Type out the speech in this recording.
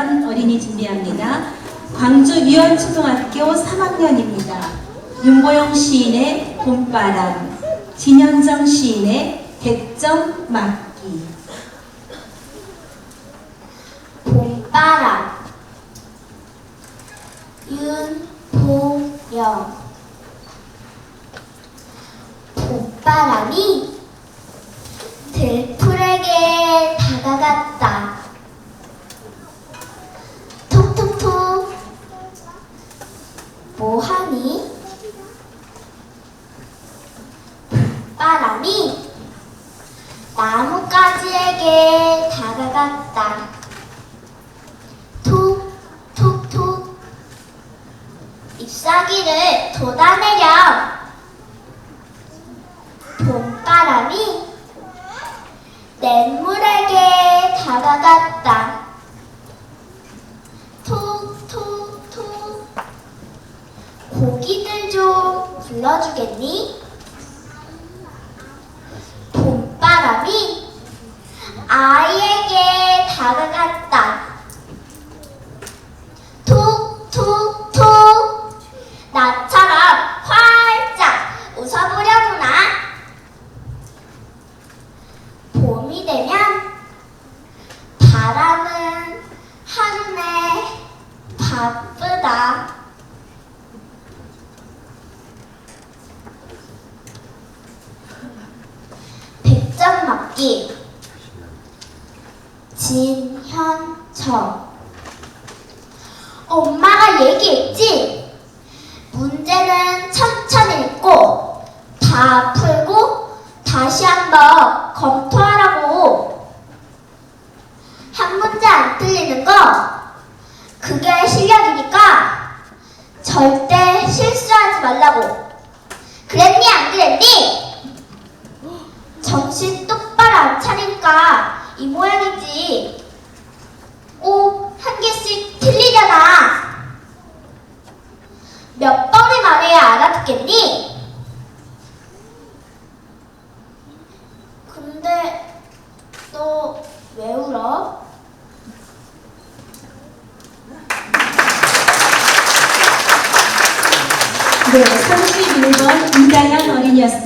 이다현 어린이 준비합니다. 광주 유연초등학교 3학년입니다. 윤보영 시인의 봄바람, 진현정 시인의 백점 맞기. 봄바람 윤보영 봄바람이 뭐하니? 바람이 나뭇가지에게 다가갔다. 톡 톡 톡 잎사귀를 돋아내려 봄바람이 냇물에게 다가갔다 고기들 좀 불러주겠니? 봄바람이 아이에게 다가갔다. 톡톡톡 나처럼 활짝 웃어보려구나. 봄이 되면 바람은 하루내 바쁘다 백점 맞기 진현철 엄마가 얘기했지? 문제는 천천히 읽고 다 풀고 다시 한번 검토하라고. 한 문제 안 틀리는 거 그게 실력이니까 절대 실수하지 말라고. 그랬니 안 그랬니? 정신 똑바로 안 차리니까 이 모양이지. 꼭 한 개씩 틀리잖아. 몇 번을 말해야 알아듣겠니? 근데 너 왜 울어? 네, 31번 이다현 어린이였습니다.